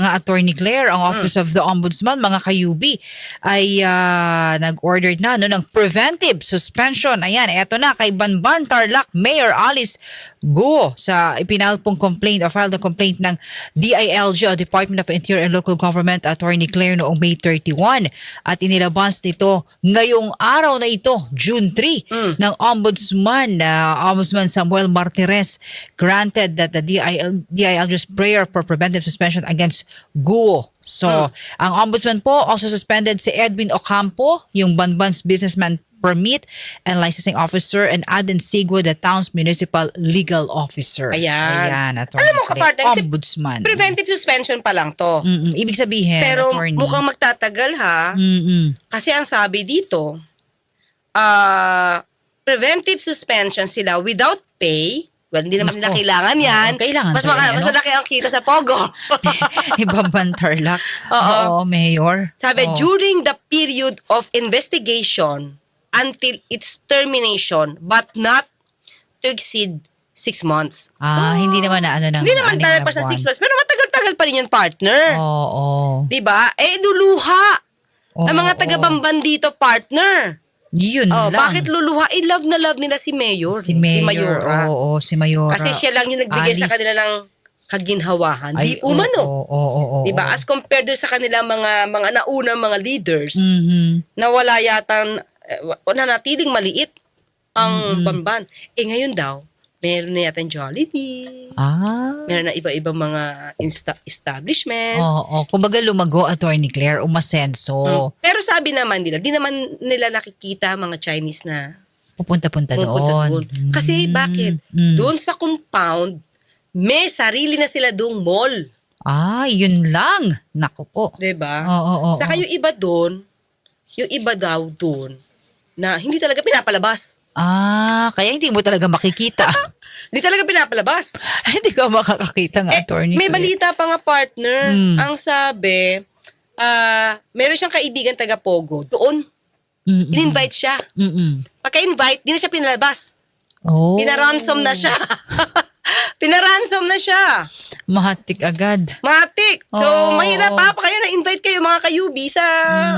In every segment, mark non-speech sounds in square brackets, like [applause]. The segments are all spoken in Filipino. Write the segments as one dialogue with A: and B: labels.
A: Mga Attorney Claire, ang Office of the Ombudsman, mga kayubi, ay ah, nag-order na no, ng preventive suspension. Ayan, eto na kay Banban Tarlac Mayor Alice Go sa ipinal pong complaint or filed a complaint ng DILG o Department of Interior and Local Government Attorney Claire noong May 31 at inilabas nito ngayong araw na ito, June 3, ng Ombudsman na Ombudsman Samuel Martires granted that the DIL, DILG's prayer for preventive suspension against Guo. So, ang ombudsman po also suspended si Edwin Ocampo, yung Banban's businessman permit and licensing officer and Aden Sigwo, the town's municipal legal officer.
B: Ayan.
A: Ayan, attorney.
B: Alam mo, kapartner,
A: ombudsman.
B: Preventive suspension pa lang to.
A: Mm-mm. Ibig sabihin,
B: Pero
A: attorney.
B: mukhang magtatagal ha.
A: Mm-mm.
B: Kasi ang sabi dito, ah preventive suspension sila without pay. Well, hindi naman nila
A: Nako.
B: kailangan yan.
A: Oo, kailangan
B: mas,
A: talaga,
B: maka, mas
A: no?
B: malaki ang kita sa Pogo. [laughs]
A: Ibang Tarlac.
B: Oo.
A: Oo, Mayor.
B: Sabi,
A: Oo.
B: during the period of investigation until its termination but not to exceed six months.
A: Ah, hindi naman na ano ng
B: Hindi naman tayo pa sa
A: buwan.
B: six months, pero matagal-tagal pa rin yun, partner.
A: Oo.
B: Di ba? Eh, duluha.
A: Oo,
B: ang mga taga-bamban dito, partner.
A: Yun
B: Oh,
A: lang.
B: bakit luluha? Eh, love na love nila si Mayor.
A: Si Mayor.
B: Mayora.
A: Oo, oo, si Mayora.
B: Kasi siya lang yung nagbigay sa
A: Alice.
B: kanila ng kaginhawahan.
A: Ay,
B: Di umano.
A: Oo, oo, oo, oo.
B: Di ba? As compared sa kanila mga mga naunang mga leaders
A: Mhm.
B: na wala yata eh, wala natiling maliit ang bamban. Eh ngayon daw, meron na yata Jollibee.
A: Ah.
B: Meron na iba-ibang mga insta- establishments.
A: Oo, kumbaga lumago, Attorney Claire, umasenso.
B: Mm. Pero sabi naman nila, di naman nila nakikita mga Chinese na
A: Pupunta-punta
B: pupunta
A: doon.
B: doon. Kasi
A: Mm,
B: bakit?
A: mm.
B: Doon sa compound, may sarili na sila doong mall.
A: Ah, yun lang. Naku po.
B: 'Di ba?
A: Oo, oo,
B: Saka
A: oo.
B: yung iba doon, yung iba daw doon, na hindi talaga pinapalabas.
A: Ah, kaya hindi mo talaga makikita. [laughs]
B: Hindi talaga pinapalabas. [laughs]
A: hindi ka makakakita ng
B: Eh,
A: attorney.
B: may balita pa nga partner.
A: Mm.
B: Ang sabi, ah, meron siyang kaibigan taga Pogo. Doon,
A: Mm-mm.
B: in-invite siya.
A: Mm-mm.
B: Pagka-invite, di na siya pinalabas.
A: Oh.
B: Pinaransom na siya. [laughs] Pinaransom na siya.
A: Mahatik agad.
B: Matik. So,
A: Oo,
B: mahirap
A: oo.
B: pa. Kayo na-invite kayo mga kayubi sa...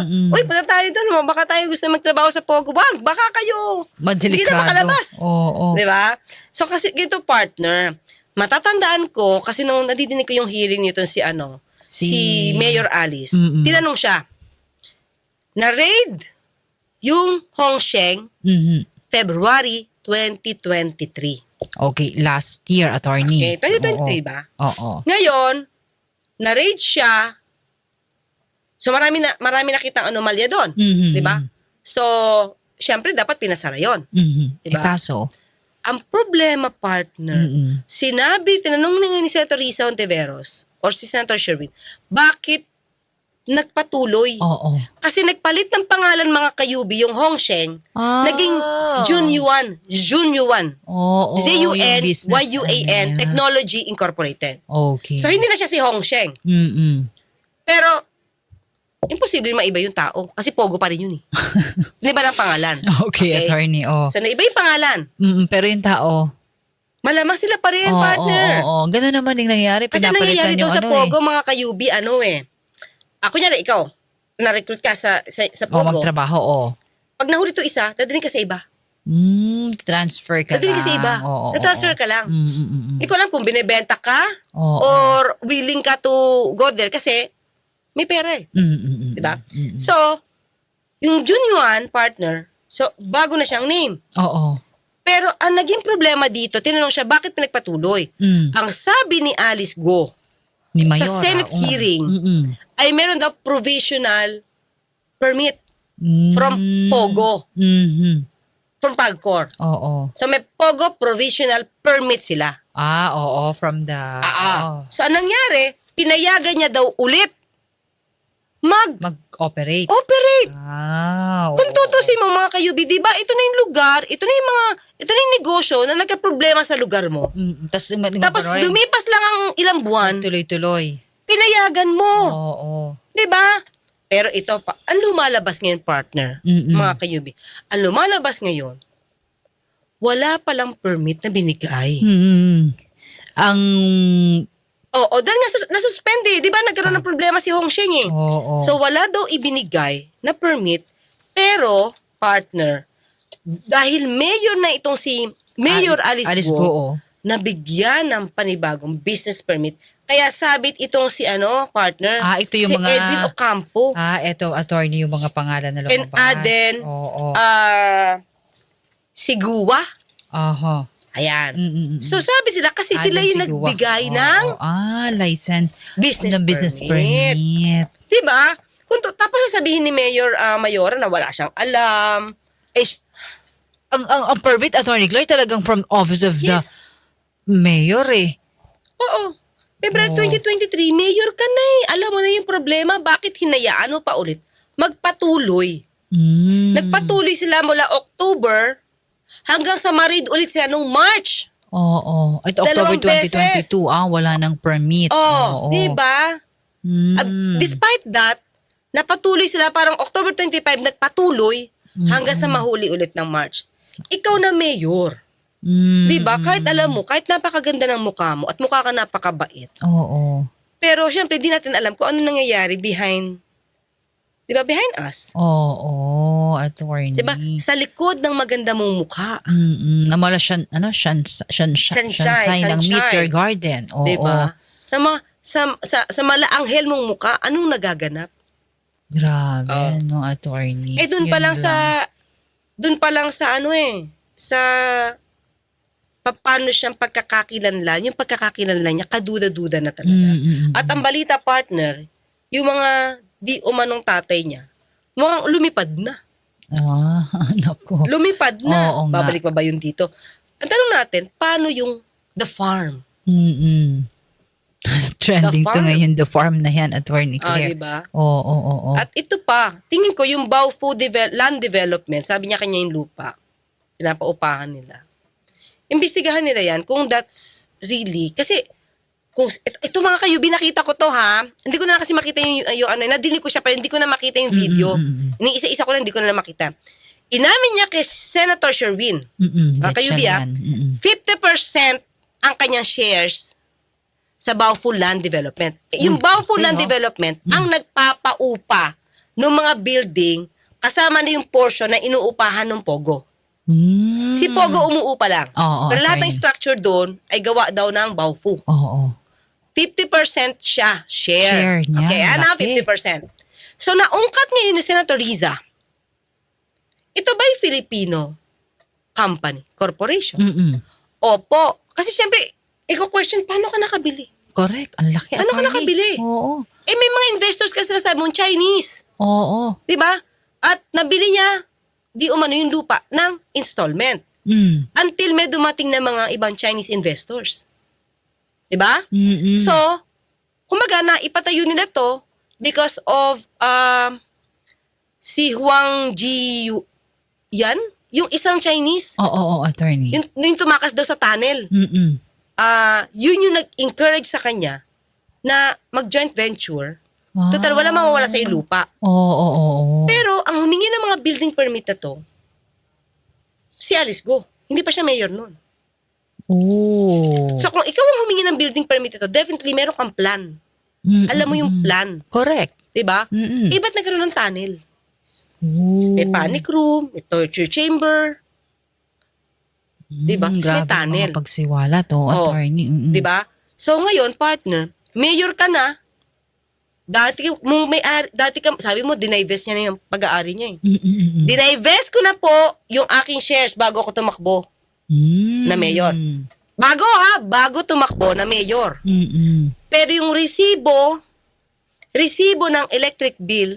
A: Mm-mm.
B: Uy, punta tayo doon. Baka tayo gusto magtrabaho sa Pogo. Wag, baka kayo.
A: Madelikado.
B: Hindi na makalabas.
A: Oo.
B: Di ba? So, kasi gito partner, matatandaan ko, kasi nung nadidinig ko yung hearing nito si ano, si,
A: Si-
B: Mayor Alice,
A: Mm-mm.
B: tinanong siya, na-raid yung Hongsheng
A: Mhm.
B: February 2023.
A: Okay, last year, attorney.
B: Okay, 2023
A: Oo.
B: ba?
A: Oo.
B: Ngayon, na-raid siya. So marami na marami nakitang anomalya doon,
A: Mhm.
B: 'di ba? So, syempre dapat pinasara 'yon.
A: Mhm.
B: Diba?
A: Eh, kaso,
B: Ang problema partner,
A: Mhm.
B: sinabi, tinanong ni, ni Senator Risa Ontiveros or si Senator Sherwin, bakit nagpatuloy?
A: oo.
B: Kasi nagpalit ng pangalan mga kayubi yung Hongsheng,
A: Ah.
B: naging Junyuan, Junyuan,
A: Oo. yung
B: Z-U-N,
A: business,
B: Y-U-A-N,
A: ano.
B: Technology Incorporated.
A: Okay.
B: So, hindi na siya si Hongsheng.
A: Mm-mm.
B: Pero, imposible maiba yung tao. Kasi Pogo pa rin yun eh. [laughs] Di ba ng pangalan?
A: Okay,
B: Okay.
A: attorney. Oh.
B: So, naiba yung pangalan.
A: Mm-mm, pero yung tao,
B: Malamang sila pa rin,
A: oo,
B: partner.
A: oo, oo. Ganun naman yung nangyayari.
B: Kasi nangyayari daw
A: yung
B: sa
A: ano
B: Pogo,
A: eh.
B: mga kayubi, ano eh. Ako niya ikaw, na-recruit ka sa, sa, sa
A: Oh,
B: Pogo.
A: magtrabaho, oh.
B: Pag nahuli to isa, dadaling ka sa iba.
A: Mm, transfer ka
B: Dadaling
A: lang.
B: ka sa iba.
A: Oo, oo,
B: Na-transfer
A: oo.
B: ka lang.
A: Mm, mm, mm, mm.
B: Hindi ko alam kung binebenta ka
A: Oo, oo.
B: or willing ka to go there kasi may pera eh.
A: Mm, mm, mm,
B: Diba?
A: mm, mm.
B: So, yung Junyuan partner, so bago na siyang name.
A: Oo.
B: Pero ang naging problema dito, tinanong siya, bakit pinagpatuloy?
A: Mm.
B: Ang sabi ni Alice Go,
A: Ni
B: sa
A: Mayora.
B: Senate
A: oo.
B: hearing,
A: Mm-mm.
B: ay meron daw provisional permit
A: Mm.
B: from Pogo,
A: Mhm.
B: from PAGCOR.
A: Oo.
B: So may Pogo provisional permit sila.
A: Ah, oo, from the...
B: Ah,
A: oo.
B: So anong nangyari, pinayagan niya daw ulit mag-operate.
A: Mag-operate. Ah, oo.
B: Kung tutusin mo mga kayubi, di ba, ito na yung lugar, ito na yung mga, ito na yung negosyo na nagka-problema sa lugar mo.
A: Mm, tas,
B: Tapos dumipas lang ang ilang buwan,
A: Tuloy-tuloy.
B: pinayagan mo.
A: Oo.
B: Di ba? Pero ito pa, ang lumalabas ngayon, partner,
A: Mm-mm.
B: mga kayubi, ang lumalabas ngayon, wala palang permit na binigay.
A: Hmm. Ang
B: Oo, dahil nga sus- nasuspend eh. Di ba nagkaroon ng problema si Hong Sheng eh.
A: Oo.
B: So wala daw ibinigay na permit, pero partner, dahil mayor na itong si Mayor
A: Al-
B: Alice,
A: Alice
B: Guo,
A: Go, oh.
B: nabigyan ng panibagong business permit. Kaya sabit itong si ano, partner,
A: Ah, ito yung
B: si
A: mga-
B: Edwin Ocampo,
A: Ah, eto, attorney, yung mga pangalan na
B: and
A: lumabas.
B: Aden,
A: Oo.
B: ah, si Guwa.
A: Aha.
B: Ayan.
A: Mm, mm, mm.
B: So sabi sila, kasi sila
A: Aden
B: yung nagbigay
A: Oo,
B: ng.
A: Ah, license.
B: business,
A: ng business
B: permit.
A: permit.
B: Diba? Kung to, tapos sasabihin ni Mayor ah, Mayora na wala siyang alam.
A: Eh, ang, ang, ang permit, Attorney Clay, talagang from office of the
B: Yes.
A: mayor eh.
B: Oo. February
A: Oo.
B: 2023, mayor ka na eh. Alam mo na yung problema, bakit hinayaan mo pa ulit? Magpatuloy.
A: Mm.
B: Nagpatuloy sila mula October hanggang sa marid ulit sila nung March.
A: Oo. Ito, October
B: Dalawang beses.
A: 2022, ah, wala ng permit.
B: Oh,
A: Oo.
B: di ba?
A: Mm.
B: Ah, despite that, napatuloy sila parang October 25 nagpatuloy hanggang sa mahuli ulit ng March. Ikaw na mayor.
A: Mm.
B: 'Di ba? Kahit alam mo, kahit napakaganda ng mukha mo at mukha ka napakabait.
A: Oo.
B: Pero syempre di natin alam kung ano nangyayari behind 'di ba? Behind us.
A: Oo, attorney.
B: 'Di ba? Sa likod ng maganda mong mukha.
A: Mm-mm. Namala siya, ano, shan, shan, shan,
B: Sunshine,
A: ng
B: sunshine.
A: Meteor Garden. Oo.
B: 'Di ba? Sa mga sa, sa, sa malaanghel mong mukha, anong nagaganap?
A: Grabe,
B: Oo.
A: no, attorney.
B: Eh doon pa
A: Yun
B: lang sa doon pa lang sa ano eh sa pa- paano siyang pagkakakilanlan, yung pagkakakilanlan niya kaduda-duda na talaga.
A: Mm, mm, mm.
B: At ang balita partner, yung mga di umanong tatay niya, mukhang lumipad na.
A: Ah, [laughs] nako.
B: Lumipad na.
A: Oo nga.
B: Babalik pa ba yun dito? Ang tanong natin, paano yung the farm?
A: Mm-mm. [laughs] Trending
B: The
A: to
B: farm.
A: ngayon, the farm na yan, attorney
B: Ah,
A: Claire.
B: di ba?
A: Oo, oo, oo.
B: At ito pa, tingin ko yung Baofu devel- land development, sabi niya kanya yung lupa, pinapaupahan nila. Imbestigahan nila yan kung that's really, kasi kung ito, ito mga kayo, binakita ko to ha. Hindi ko na kasi makita yung, yung ano, nadinig ko siya pero hindi ko na makita yung video.
A: Mm, mm,
B: Ini isa-isa ko lang, hindi ko na makita. Inamin niya kay Senator Sherwin,
A: Mm-mm.
B: Ah, kayo,
A: yan. Mm-mm.
B: 50% ang kanyang shares sa Baofu Land Development. Yung
A: Mm, okay,
B: Land? Development ang nagpapaupa ng mga building kasama na yung portion na inuupahan ng Pogo.
A: Mm.
B: Si Pogo umuupa lang.
A: Oo,
B: Pero lahat ng
A: attorney.
B: structure doon ay gawa daw ng Baofu.
A: Oo.
B: 50% siya share.
A: Share niya,
B: Okay, ano
A: laki.
B: 50%. So naungkat ngayon ni Senator Riza, ito ba'y Filipino company, corporation?
A: Mm-mm.
B: Opo. Kasi syempre, iko-question, paano ka nakabili?
A: Correct. Ang laki,
B: Paano ka
A: attorney.
B: nakabili?
A: Oo.
B: Eh, may mga investors kasi sabi mo, Chinese.
A: Oo.
B: Di ba? At nabili niya, di umano yung lupa, ng installment.
A: Mm.
B: Until may dumating na mga ibang Chinese investors. Di ba?
A: Mm-mm.
B: So, kumbaga na ipatayo nila to because of um, si Huang Ji yan, yung isang Chinese,
A: Oo, oo, attorney.
B: yung, yung tumakas daw sa tunnel.
A: Mm-mm.
B: ah yun yung nag-encourage sa kanya na mag-joint venture.
A: Wow.
B: Total, wala mawawala sa lupa.
A: Oo, oo, oo.
B: Pero, ang humingi ng mga building permit na to, si Alice Go. Hindi pa siya mayor nun.
A: Oo.
B: So, kung ikaw ang humingi ng building permit ito, definitely meron kang plan.
A: Mm-mm.
B: Alam mo yung plan.
A: Correct.
B: 'di ba?
A: Mm-mm.
B: Eh, ba't nagkaroon ng tunnel?
A: Ooh.
B: May panic room, may torture chamber, Di ba?
A: Mm,
B: Kasi may
A: grabe
B: tunnel.
A: mga pagsiwala to,
B: Oo.
A: attorney. Mm-mm.
B: 'di ba? So ngayon, partner, mayor ka na. Dati mo may ari- dati ka sabi mo dinivest niya na yung pag-aari niya eh.
A: Mm-mm.
B: Dinivest ko na po yung aking shares bago ako tumakbo.
A: Mm.
B: na mayor. Bago ha, bago tumakbo na mayor.
A: Mm-mm.
B: Pero yung resibo, resibo ng electric bill,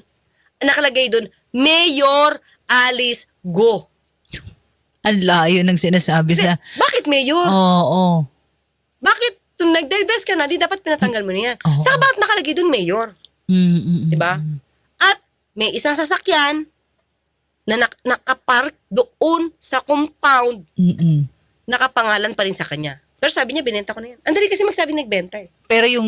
B: nakalagay doon, Mayor Alice Go.
A: Ang layo ng sinasabi sa...
B: Bakit mayor?
A: Oo. oo.
B: Bakit kung nag-divest ka na, di dapat pinatanggal mo na yan.
A: Oo.
B: Saka bakit nakalagay doon mayor?
A: Mm-mm.
B: Di ba? At may isang sasakyan na nak- nakapark doon sa compound,
A: Mm-mm.
B: nakapangalan pa rin sa kanya. Pero sabi niya, binenta ko na yan. Ang dali kasi magsabi nagbenta eh.
A: Pero yung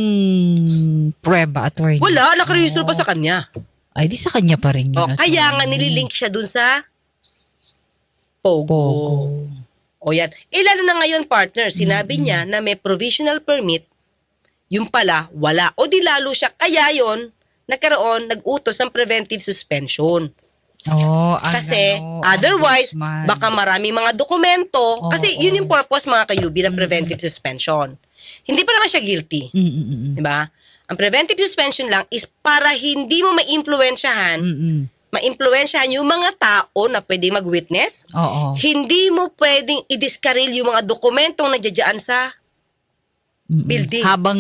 A: prueba, attorney.
B: Wala, nakarehistro pa sa kanya.
A: Ay, di sa kanya pa rin yun.
B: O, kaya nga nililink siya dun sa Pogo.
A: Pogo.
B: O yan. Eh lalo na ngayon partner, sinabi niya na may provisional permit yung pala, wala. O di lalo siya. Kaya yon nagkaroon, nag-utos ng preventive suspension.
A: Oh, ang
B: Kasi
A: ano,
B: otherwise,
A: ombudsman.
B: baka maraming mga dokumento.
A: Oo,
B: kasi yun
A: oo.
B: yung purpose mga kayubi ng preventive suspension. Hindi pa naman siya guilty.
A: Mm, mm, mm,
B: Di ba? Ang preventive suspension lang is para hindi mo ma-influensyahan,
A: mm, mm.
B: ma-influensyahan yung mga tao na pwedeng mag-witness.
A: Oo.
B: Hindi mo pwedeng i-discarril yung mga dokumentong nandiyadyaan sa building.
A: Habang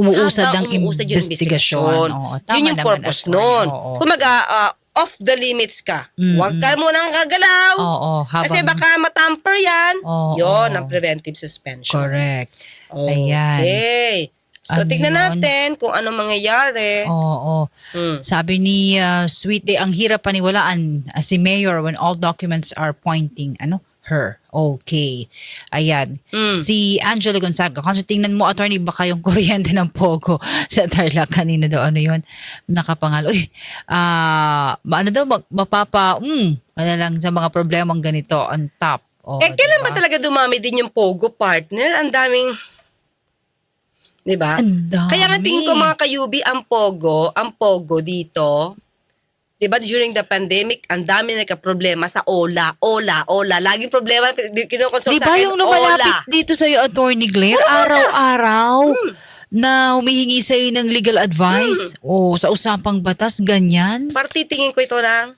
A: umuusad ang
B: Habang umuusad yung investigasyon.
A: Oo,
B: Yun yung purpose nun.
A: Oo.
B: Kumaga, ah, off the limits ka.
A: Mm,
B: Huwag ka munang gagalaw.
A: Oo, habang,
B: Kasi baka matamper yan.
A: Oo,
B: Yon
A: oo.
B: ang preventive suspension.
A: Correct. Ayan.
B: Okay. So,
A: Ano
B: tignan
A: yun?
B: natin kung anong mangyayari.
A: Oo.
B: Mm.
A: Sabi ni uh, Sweet Day, ang hirap paniwalaan uh, si Mayor when all documents are pointing, ano, her. Okay. Ayan.
B: Mm.
A: Si Angela Gonzaga, kung tingnan mo, attorney, baka yung kuryente ng Pogo [laughs] sa Tarlac kanina daw, ano yun, nakapangal. Uy, ah, ano daw, mapapa, mm, ano lang sa mga problemang ganito on top. Oh,
B: eh, kailan ba
A: diba?
B: talaga dumami din yung Pogo partner? Ang daming... Di ba? Kaya nga tingin ko mga kayubi, ang Pogo, ang Pogo dito, di ba during the pandemic, ang dami nagka-problema sa OLA, OLA, OLA. Laging problema, kinukonsult
A: Di
B: sa
A: ba
B: akin,
A: yung lumalapit
B: OLA.
A: dito sa'yo, Attorney Claire, araw-araw na humihingi sa'yo ng legal advice o sa usapang batas, ganyan?
B: Para titingin ko ito ng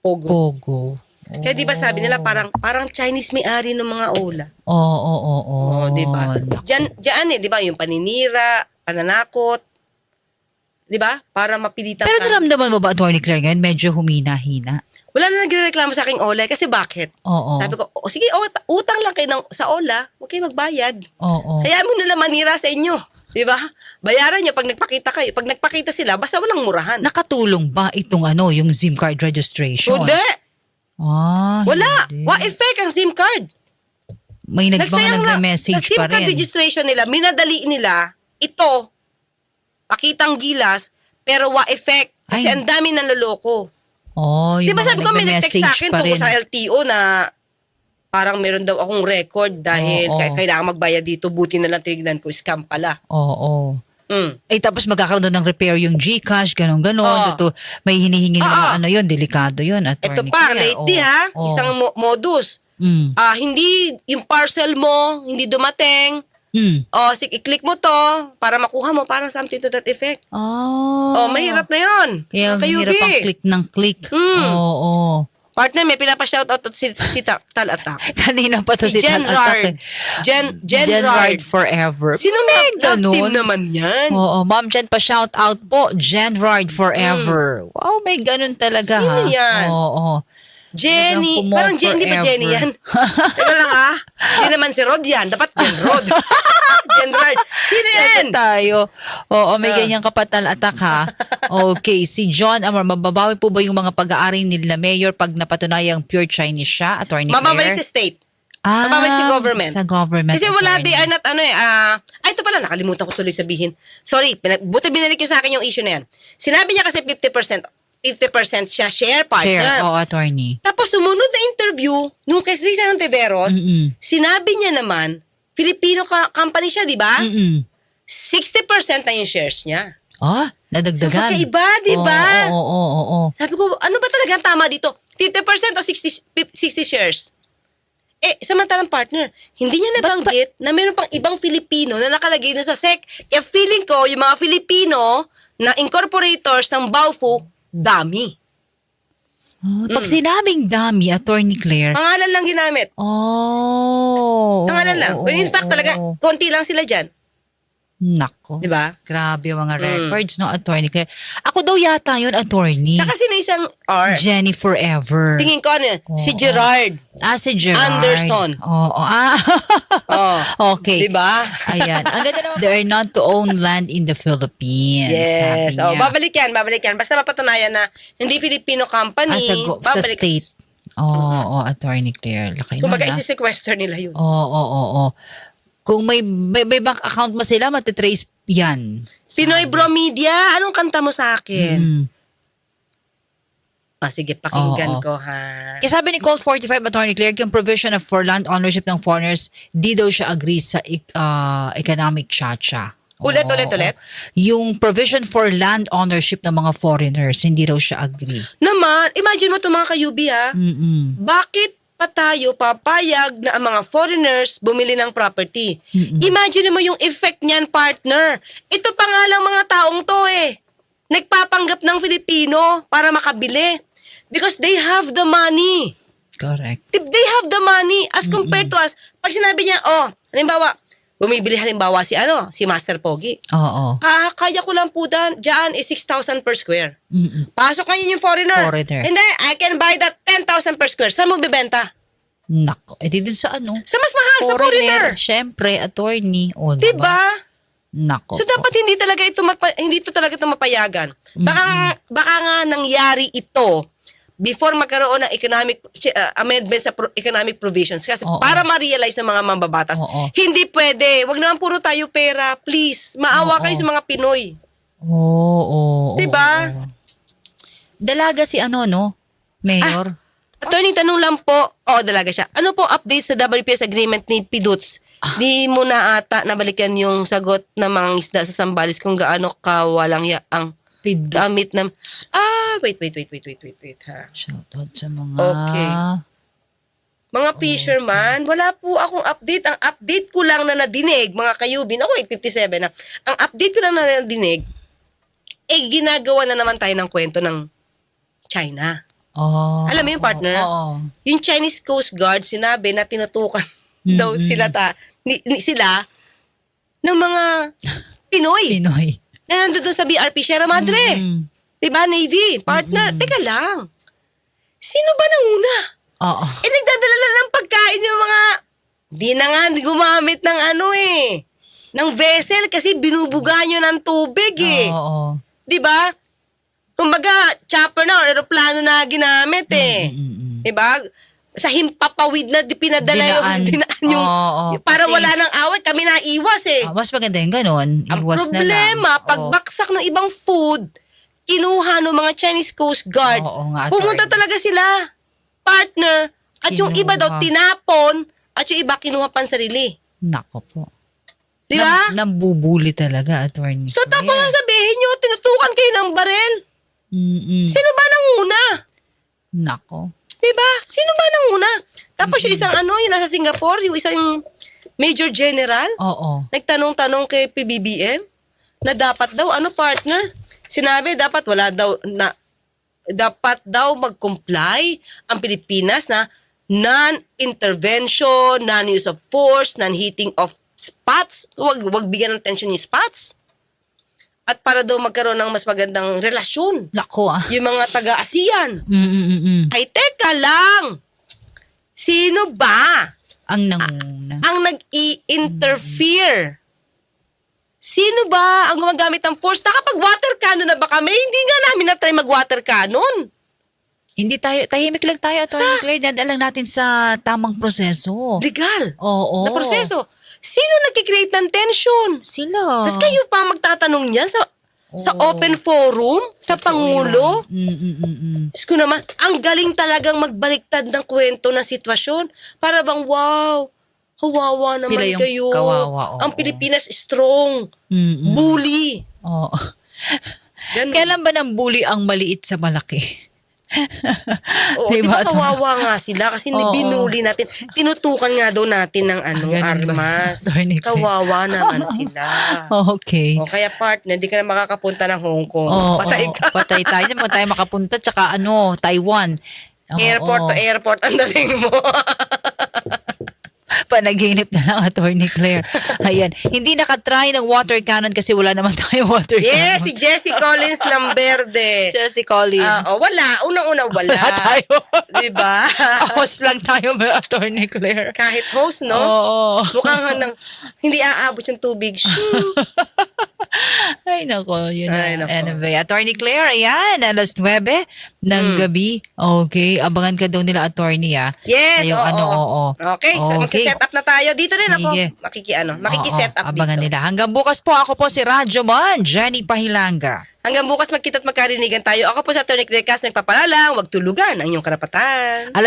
B: Pogo.
A: Pogo.
B: Kaya di ba sabi nila parang parang Chinese may-ari ng mga OLA.
A: Oo, oo, oo.
B: Oh, di ba? Diyan, diyan eh, di ba? Yung paninira, pananakot, di ba? Para mapilitan
A: Pero
B: ka.
A: naramdaman mo ba, Attorney Claire, ngayon medyo humina-hina?
B: Wala na nagrereklamo sa aking OLA kasi bakit?
A: Oo.
B: Sabi ko, o sige, o, utang lang kayo ng, sa OLA, huwag kayo magbayad.
A: Oo.
B: Hayaan mo nila manira sa inyo. Di ba? Bayaran nyo pag nagpakita kayo. Pag nagpakita sila, basta walang murahan.
A: Nakatulong ba itong ano, yung SIM card registration?
B: Hindi.
A: Ah,
B: Wala.
A: hindi.
B: What effect ang SIM card?
A: May nag, mga
B: Nagsayang lang. Sa
A: nagme-message
B: SIM
A: pa
B: card
A: rin.
B: registration nila, minadali nila, ito, pakitang gilas, pero what effect? Kasi
A: Ay.
B: ang dami ng loloko.
A: Oh,
B: Di
A: yung
B: ba
A: mga
B: sabi ko may nag-text sa
A: nagme-message
B: akin
A: pa
B: tungkol
A: rin.
B: sa LTO na parang meron daw akong record dahil
A: Oo.
B: kaya kailangan magbayad dito. Buti na lang tinignan ko, scam pala.
A: Oo.
B: Mm.
A: Eh tapos magkakaroon doon ng repair yung GCash, ganun ganon
B: Oo.
A: May hinihingi ng mga
B: Oo.
A: ano yun, delikado yun.
B: Ito
A: Attorney
B: pa,
A: Oo.
B: ha, isang mo- modus.
A: Mm.
B: Ah, hindi yung parcel mo, hindi dumating.
A: Mm.
B: O, sige, i-click mo to para makuha mo, parang something to that effect.
A: Oh.
B: Oh, mahirap na yun.
A: Kaya ang hirap ang click ng click.
B: Mm.
A: Oo.
B: Partner, may pinapa-shoutout to si, si Ta- Tal Attack. [laughs]
A: Kanina pa to
B: Si
A: si,
B: Jen
A: Tal
B: Rard.
A: Attack.
B: Jen, Jen,
A: Jen
B: Rard.
A: Rard forever.
B: Sino
A: May
B: love
A: ganun?
B: team naman yan?
A: Oo, Ma'am Jen, pa-shout out po. Jen Rard forever. Wow, may ganun talaga
B: Sino
A: ha.
B: yan?
A: Oo.
B: Jenny. Parang Jenny, ba. Jenny yan? [laughs] Teka lang ah. Hindi naman si Rod yan. Dapat Jen Rod. [laughs] Jen Rard. Sino yan?
A: Tayo. Oo, may
B: Ah.
A: ganyang kapatal attack ha. Okay, si John Amor, mababawi po ba yung mga pag-aari nila Mayor pag napatunayang pure Chinese siya, Attorney
B: Mababalik
A: Claire?
B: sa state.
A: Ah,
B: mababalik sa government.
A: Sa government.
B: Kasi wala,
A: attorney.
B: they are not, ano eh, ah, ay, ito pala, nakalimutan ko tuloy sabihin. Sorry, pina- buti binalik niyo sa akin yung issue na yan. Sinabi niya kasi 50%, 50% siya share partner.
A: Share, oo, attorney.
B: Tapos sumunod na interview nung kay Risa Ontiveros,
A: Mm-mm.
B: sinabi niya naman, Filipino ka- company siya, di ba?
A: Mm-mm.
B: 60% na yung shares niya.
A: Ah, nadagdagan.
B: Magkaiba, di ba?
A: Oo, oo, oo, oo.
B: Sabi ko, ano ba talaga ang tama dito? 50% o 60, 60 shares? Eh, samantalang partner, hindi niya nabanggit na meron pang ibang Filipino na nakalagay doon sa SEC. Kaya feeling ko, yung mga Filipino na incorporators ng Baofu, dami.
A: Ah, Pag sinabing dami, Attorney Claire,
B: Pangalan lang ginamit.
A: oh.
B: Pangalan lang. When in fact, talaga,
A: oo.
B: konti lang sila dyan.
A: Nako.
B: Di ba?
A: Grabe yung mga
B: Mm.
A: records, no, Attorney Claire. Ako daw yata yun, Attorney.
B: Saka sino isang R?
A: Jenny Forever.
B: Tingin ko ano, si
A: Oo.
B: Gerard.
A: Ah, si Gerard.
B: Anderson.
A: Oo. ah. [laughs]
B: Oh.
A: okay.
B: Di ba?
A: Ayan. Ang ganda naman. They are not to own land in the Philippines.
B: Yes.
A: Sabi
B: Oh,
A: niya.
B: babalik yan, babalik yan. Basta mapatunayan na hindi Filipino company.
A: Ah, sa, go- sa
B: babalik.
A: state. Oo, oh, Attorney Claire. Laki
B: Kung
A: nun, ah.
B: isi-sequester nila yun.
A: Oo, oo, oo. Kung may, may, may bank account mo sila, matitrace yan.
B: Pinoy Bro Media, anong kanta mo sa akin?
A: Mm.
B: Ah, sige, pakinggan
A: Oo.
B: ko ha.
A: Kaya sabi ni Colt 45 Attorney Clerk, yung provision of for land ownership ng foreigners, di daw siya agree sa ik- ah, economic chacha.
B: Ulit,
A: Oo,
B: ulit, ulit?
A: Yung provision for land ownership ng mga foreigners, hindi raw siya agree.
B: Naman, imagine mo to mga kayubi ha.
A: Mm-mm.
B: Bakit pa tayo papayag na ang mga foreigners bumili ng property?
A: Mm-mm.
B: Imagine mo yung effect niyan, partner. Ito pa nga lang mga taong to eh. Nagpapanggap ng Filipino para makabili. Because they have the money.
A: Correct.
B: If they have the money as compared to us, pag sinabi niya, oh, halimbawa, bumibili halimbawa si ano, si Master Pogi.
A: Oo.
B: Ah, kaya ko lang po dan, dyan is 6,000 per square.
A: Mm-mm.
B: Pasok ngayon yung foreigner.
A: Foreigner.
B: And then, I can buy that 10,000 per square. Saan mo bibenta?
A: Nako. Eh di dun sa ano?
B: Sa mas mahal, sa foreigner.
A: Syempre, attorney. O,
B: Diba?
A: Nako.
B: So
A: po.
B: dapat hindi talaga ito mapa- hindi ito talaga ito mapayagan. Baka baka nga nangyari ito before magkaroon ng economic uh, amendment sa pro- economic provisions kasi
A: Oo.
B: para ma-realize ng mga mambabatas.
A: Oo.
B: Hindi pwede. Wag naman puro tayo pera, please. Maawa
A: Oo.
B: kayo sa mga Pinoy.
A: Oo, oo,
B: Diba?
A: oo. Dalaga si ano, no? Mayor.
B: Attorney, tanong lang po. Oo, dalaga siya. Ano po update sa WPS agreement ni Piduts? Di mo na ata nabalikan yung sagot ng mga isda sa Sambales kung gaano kawalang ya
A: Pid-
B: gamit ng... Ah, wait, wait, wait, wait, wait, wait, wait, ha.
A: Shoutout sa mga...
B: Okay. Mga fisherman, wala po akong update. Ang update ko lang na nadinig, mga kayubin, ako 857 na. Ang update ko lang na nadinig, eh ginagawa na naman tayo ng kwento ng China.
A: Oh,
B: Alam mo yung partner?
A: Oo.
B: Yung Chinese Coast Guard sinabi na tinutukan [laughs] daw
A: Mm-mm.
B: sila ta ni, ni- sila ng mga Pinoy
A: Pinoy.
B: Na nandun sa BRP Sierra Madre.
A: Mm.
B: Diba, Navy? Partner,
A: Mm-mm.
B: teka lang. Sino ba nanguna?
A: Oo.
B: Eh, nagdadala lang ng pagkain yung mga... Di na nga gumamit ng ano eh. Ng vessel kasi binubuga nyo ng tubig eh.
A: Oo.
B: Di ba? Kumbaga, chopper na or aeroplano na ginamit eh.
A: Mm-mm.
B: Di ba? Sa himpapawid na pinadala yung,
A: Dinaan.
B: dinaan yung,
A: Oo,
B: para
A: kasi-
B: wala nang away, kami na iwas eh.
A: Ah, mas maganda yung ganun.
B: Ang
A: Iwas
B: problema,
A: na lang.
B: pagbaksak ng ibang food, kinuha ng mga Chinese Coast Guard,
A: Oo nga,
B: pumunta talaga sila, partner, at yung iba daw
A: Kinuha.
B: tinapon, at yung iba kinuha pan sarili.
A: Nako po.
B: Di ba?
A: Nam- nambubuli talaga, attorney.
B: So tapos sasabihin nyo, tinutukan kayo ng barel.
A: Mm-mm.
B: Sino ba nanguna?
A: Nako.
B: Di ba? Sino ba nanguna? Tapos yung isang ano, yung nasa Singapore, yung isang Major General,
A: Oo.
B: nagtanong-tanong kay PBBM na dapat daw, ano partner? Sinabi dapat wala daw na dapat daw mag-comply ang Pilipinas na non-intervention, non-use of force, non-hitting of spots. Wag, wag bigyan ng attention yung spots. At para daw magkaroon ng mas magandang relasyon
A: Nako ah.
B: yung mga taga-ASEAN.
A: Mm-mm-mm.
B: Ay, teka lang! Sino ba
A: Ang nanguna.
B: ang nag-i-interfere? Sino ba ang gumagamit ng force? Nakapag-water cannon na ba kami? Hindi nga namin na-try mag-water cannon.
A: Hindi tayo, tahimik lang tayo, attorney Claire. Dadaan lang natin sa tamang proseso.
B: Legal.
A: Oo.
B: Na proseso. Sino nagkikreate ng tension?
A: Sila.
B: Tapos kayo pa magtatanong niyan sa sa
A: Oo.
B: open forum, sa Pangulo.
A: Mm-mm-mm.
B: Diyos ko naman, ang galing talagang magbaliktad ng kwento ng sitwasyon. Para bang, wow, kawawa naman
A: Sila yung
B: kayo.
A: kawawa, oo.
B: Ang Pilipinas strong,
A: Mm-mm.
B: bully.
A: Oo.
B: Ganun.
A: Kailan ba ng bully ang maliit sa malaki?
B: Oo, di
A: Diba,
B: ba
A: Atty.
B: kawawa nga sila kasi
A: Oo.
B: binuli natin. Tinutukan nga daw natin ng ano,
A: ganun ba?
B: armas. Kawawa naman [laughs] sila.
A: Okay.
B: O kaya partner, di ka na makakapunta ng Hong Kong.
A: Oo,
B: Patay
A: oo.
B: ka. [laughs]
A: Patay tayo. Pa tayo makapunta. Tsaka ano, Taiwan. Oo,
B: Airport to
A: oo.
B: airport ang dating mo. [laughs]
A: Panaginip na lang, Attorney Claire. [laughs] Ayan. Hindi nakatry ng water cannon kasi wala naman tayo water
B: yes,
A: cannon.
B: si Jessie Collins Lamberde. [laughs]
A: Chelsea Collins.
B: Ah, oh, wala. Unang-una wala.
A: wala tayo.
B: Diba? [laughs]
A: Host lang tayo, may Attorney Claire.
B: Kahit host, no?
A: Oo.
B: Mukhang nang, hindi aabot yung tubig. Shoo. [laughs]
A: Ay, nako. Yun
B: Ay,
A: na.
B: nako.
A: Anyway, Attorney Claire, ayan, alas 9 ng
B: Hmm.
A: gabi. Okay, abangan ka daw nila, Attorney, ah.
B: Yes,
A: Ayong
B: oo.
A: ano, oo.
B: Okay, so
A: Okay.
B: magsiset up na tayo. Dito rin ako.
A: Sige.
B: Makiki, ano, makikiset up
A: abangan
B: dito.
A: nila. Hanggang bukas po, ako po si Radyo Man, Jenny Pahilanga.
B: Hanggang bukas magkita at magkarinigan tayo. Ako po sa Attorney Claire Cas, nagpapalalang, wag tulugan ang iyong karapatan.